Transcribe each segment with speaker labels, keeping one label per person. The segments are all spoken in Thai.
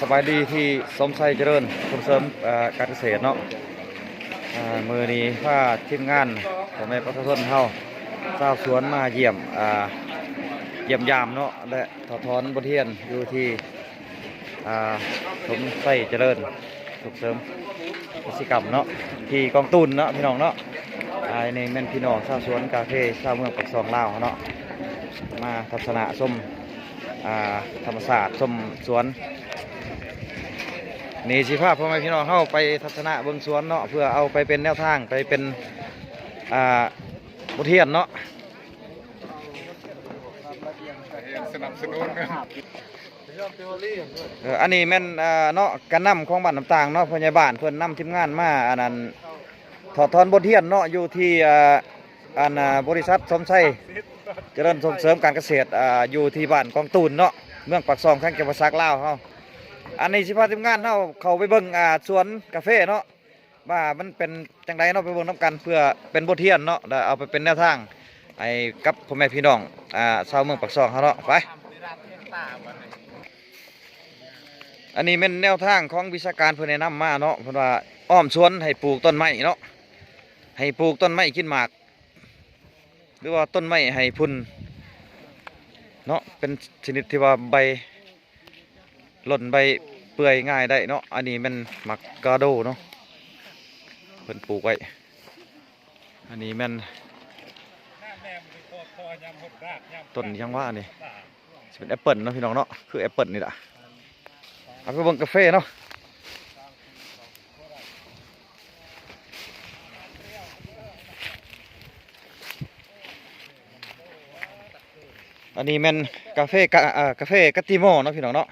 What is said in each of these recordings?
Speaker 1: สบายดีที่สมไซเจริญส่งเสริมการเกษตรเนาะมือนี้พาทีมงานของแม่ประชาชนเฮาชาวสวนมาเยี่ยมเยี่ยมยามเนาะและถอดถอนบทเรียนอยู่ที่สมไซเจริญส่งเสริมกิจกรรมเนาะที่กองตุนเนาะพี่น้องเนาะในแม่นพี่น้องชาวสวนกาเฟ่ชาวเมืองปักซองลาวเนาะ มาทัศนะชมธรรมศาสตร์ชมสวนนี่สิภาพพ่อแม่พี่น้องเข้าไปทัศนะเบื้องสวนเนาะเพื่อเอาไปเป็นแนวทางไปเป็นบทเรียนเนาะ
Speaker 2: สนับสนุน
Speaker 1: อันนี้แม่นเนาะการนำของบ้านต่างๆเนาะพยาบาลเพื่อนนำทีมงานมาอันนั้นถอดทอนบทเรียนเนาะอยู่ที่อันบริษัทสมชัย เจริญส่งเสริมการเกษตรอ่าอยู่ที่บ้านกองตูนเนาะเมืองปากซองข้างจังหวัดสักลาวเฮาอันนี้สิพาทีมงานเฮาเข้าไปเบิ่งอ่าสวนกาแฟเนาะว่ามันเป็นจังไดเนาะไปเบิ่งน้ำกันเพื่อเป็นบทเรียนเนาะแล้วเอาไปเป็นแนวทางให้กับพ่อแม่พี่น้องอ่าชาวเมืองปักซองเขาเนาะไป อันนี้เป็นแนวทางของวิชาการเพื่อนแนะนำมาเนาะเพราะว่าอ้อมสวนให้ปลูกต้นไม้เนาะให้ปลูกต้นไม้ขึ้นหมาก หรือว่าต้นไม้ให้พุ่นเนาะเป็นชนิดที่ว่าใบหล่นใบเปื่อยง่ายได้เนาะอันนี้เป็นมักกาโดเนาะเพิ่นปลูกไว้อันนี้ม่นต้นยังว่าอันี่สิเป็นแอปเปิลเนาะพี่น้องเนาะคือแอปเปิลนี่แหละเอาไปเบิ่งกาแฟเนาะ อันนี้แม่นกาแฟกะอ่ากาแฟกัตติโมเนาะพี่น้องเนาะ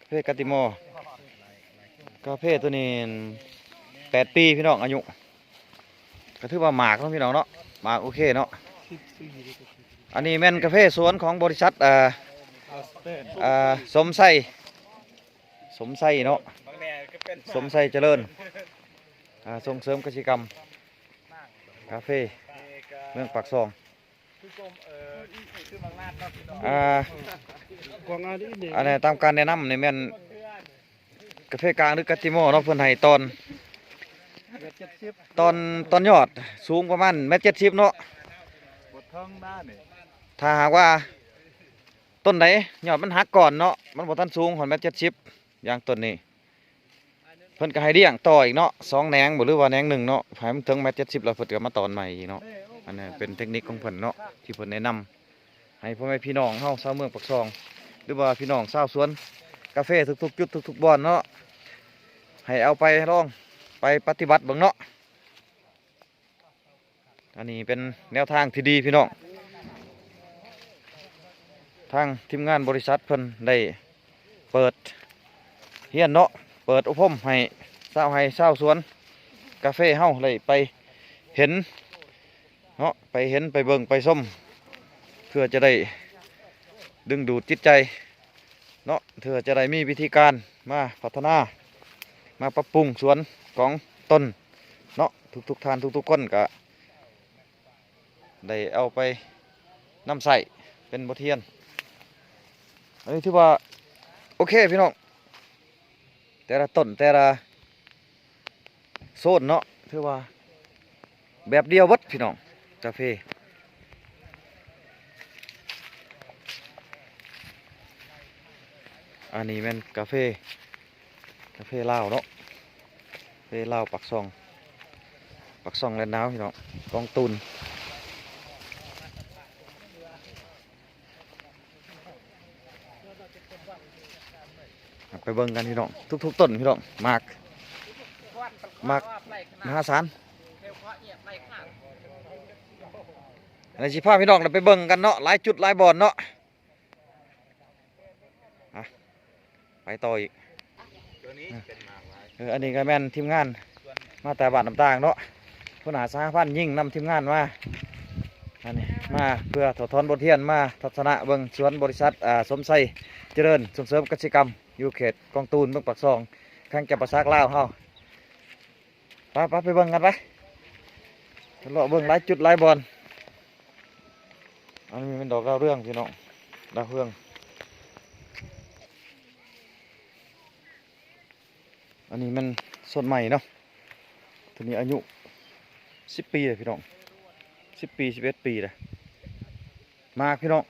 Speaker 1: กาแฟกัตติโมกาแฟตัวนี้แปดปีพี่น้องอายุก็ถือว่าหมากเนาะพี่น้องเนาะหมากโอเคเนาะอันนี้แม่นกาแฟสวนของบริษัทอ่าอ่าสมไส้สมไส้เนาะสมไส้เจริญอ่าส่งเสริมกิจกรรมกาแฟเมืองปากซอง อ่าอันนี้ตามการแนะนำในแม่นกาแฟกลางหรือกาติโมเนาะเพื่อนให้ตอน ตอนตอนยอดสูงประมาณเมตรเจ็ดสิบเนาะ
Speaker 2: บทท่องหน้าเนี่ย
Speaker 1: ถ้าหากว่าต้นไหนยอดมันหักก่อนเนาะมันบ่ทันสูงหอนเมตรเจ็ดสิบอย่างต้นนี้เพิ่นก็ให้เลี้ยงต่ออีกเนาะสองแหนงบ่หรือว่าแหนงหนึ่งเนาะให้มันถึงเมตรเจ็ดสิบแล้วเพิ่นก็มาตอนใหม่อีกเนาะ อันนี้เป็นเทคนิคของเพิ่นเนาะที่เพิ่นแนะนำให้พ่อแม่พี่น้องเฮาชาวเมืองปักซอง หรือว่าพี่น้องชาวสวนกาแฟทุกๆจุดทุกๆบ่อนเนาะให้เอาไปลองไปปฏิบัติเบิ่งเนาะอันนี้เป็นแนวทางที่ดีพี่น้องทางทีมงานบริษัทเพิ่นได้เปิดเฮียนเนาะเปิดอบรมให้ชาวให้ชาวสวน กาแฟเฮาเลยไปเห็น เนาะไปเห็นไปเบิ่งไปส้มเพื่อจะได้ดึงดูดจิตใจเนาะเพื่อจะได้มีวิธีการมาพัฒนามาปรับปรุงสวนของตนเนาะทุกๆทานทุกๆคนก็ได้เอาไปนำใส่เป็นบทเรียนอันนี้ถือว่าโอเคพี่น้องแต่ละต้นแต่ละโซนเนาะถือว่าแบบเดียวเบัดพี่น้อง กาแฟอันนี้แม่นกาแฟกาแฟลาวเนาะกาแฟลาวปักซองปักซองแลนน้าวพี่น้องกองตุนไปเบิ่งกันพี่น้องทุกๆต้นพี่น้องมากมากมหาศาล ในสิพาพี่น้องเราไปเบิ่งกันเนาะหลายจุดหลายบอนเนาะไปต่ออีก
Speaker 2: เอ
Speaker 1: ออันนี้ก็แม่นทีมงาน มาแต่บ้านต่างๆเนาะผู้หาสาพันยิ่งนำทีมงานมาอันนี้มาเพื่อถอดถอนบทเรียนมาทัศนะเบิ่งสวนบริษัทอ่าสมไซเจริญส่งเสริมกิจกรรมอยู่เขตกองตูนเมืองปากซองข้างจับประสากลาวเฮาไปไปไปเบิ่งกันไป เลาะเบิ่งหลายจุดหลายบอลอันนี้เป็นดอกดาวเรื่องพี่น้องดาวเรื่องอันนี้มันสดใหม่เนาะตัวนี้อายุสิบปีเลยพี่น้องสิบปีสิบเอ็ดปีเลยมากพี่น้อง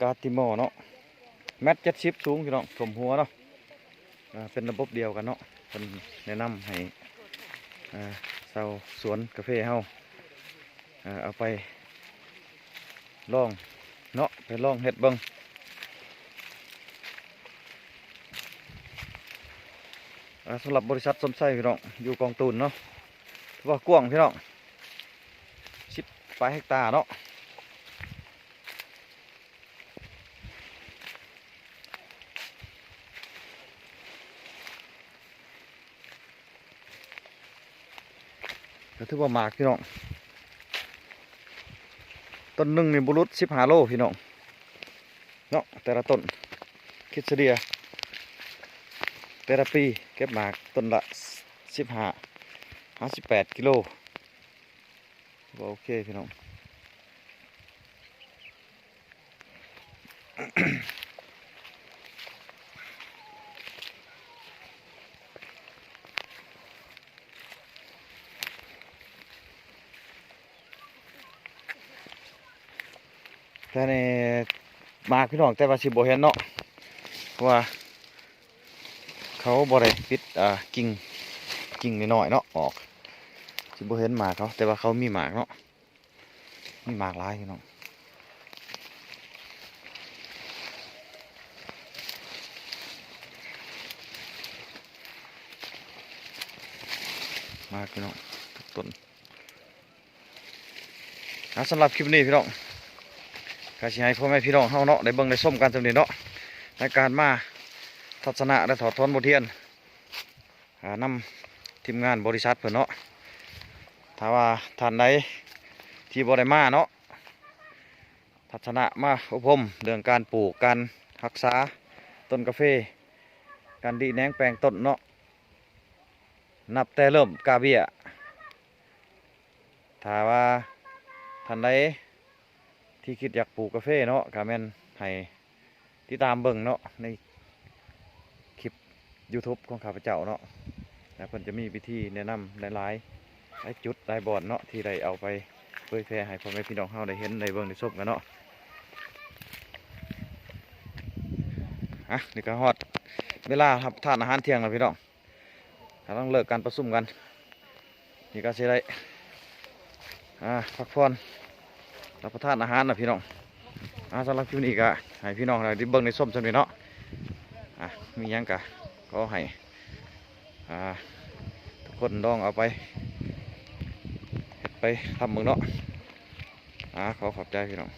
Speaker 1: กาติมอเนาะแมตเจ็ดชิปสูงพี่น้องถมหัวเนาะ เป็นระบบเดียวกันเนาะเป็นแนะนำให้อ่าชาวสวนกาแฟเฮาเอาไปลองเนาะไปลองเฮ็ดบิ่งสำหรับบริษัทสมไส้พี่น้องอยู่กองตูนเนาะว่ากว้างพี่น้องสิบปลายเฮกตาร์เนาะ ก็ถือว่าหมากพี่น้องต้นหนึ่งนี่บุรุษสิบห้าโลพี่น้องเนาะแต่ละต้นคิดเฉลี่ยแต่ละปีเก็บหมากต้นละสิบห้าห้าสิบแปดกิโลโอเคพี่น้อง แต่ในหมากพี่น้องแต่ว่าสิบ่เห็นเนาะเพราะว่าเขาบ่ได้ปิดอ่ากิ่งกิ่งน้อยๆเนาะออกสิบ่เห็นหมากเขาแต่ว่าเขามีหมากเนาะมีหมากหลายพี่น้องหมากพี่น้องทุกต้นสำหรับคลิปนี้พี่น้อง ก็สิให้พ่อแม่พี่น้องเฮาเนาะได้เบิ่งได้ชมกันจำเนี้เนาะในการมาทัศนะและถอดถอนบทเรียนหานำทีมงานบริษัทเพิ่นเนาะถ้าว่าท่านใดที่บ่ได้มาเนาะทัศนะมาอบรมเรื่องการปลูกการรักษาต้นกาแฟการดีแนงแปลงต้นเนาะนับแต่เริ่มกาเบียถ้าว่าท่านใด ที่คิดอยากปลูกกาแฟเนาะก็แม่นให้ติดตามเบิ่งเนาะใน YouTube ของข้าพเจ้าเนาะแล้วเพิ่นจะมีวิธีแนะนำหลายๆหลายจุดหลายบอนเนาะที่ได้เอาไปเผยแพร่ให้พ่อแม่พี่น้องเฮาได้เห็นได้เบิ่งได้ชมกันเนาะอะนี่ก็ฮอดเวลาครับทานอาหารเที่ยงแล้วพี่น้องต้องเลิกการประชุมกัน นี่ก็สิได้อ่าพักผ่อน รับประทานอาหารนะพี่น้องอาสำหรับคลิปนี้ก็ให้พี่น้องได้เบิ้งในส้มจังนี้เนาะอะมียังกะก็ให้อ่าทุกคนลองเอาไปเฮ็ดไปทำมึงเนาะอ่าขอขอบใจพี่น้อง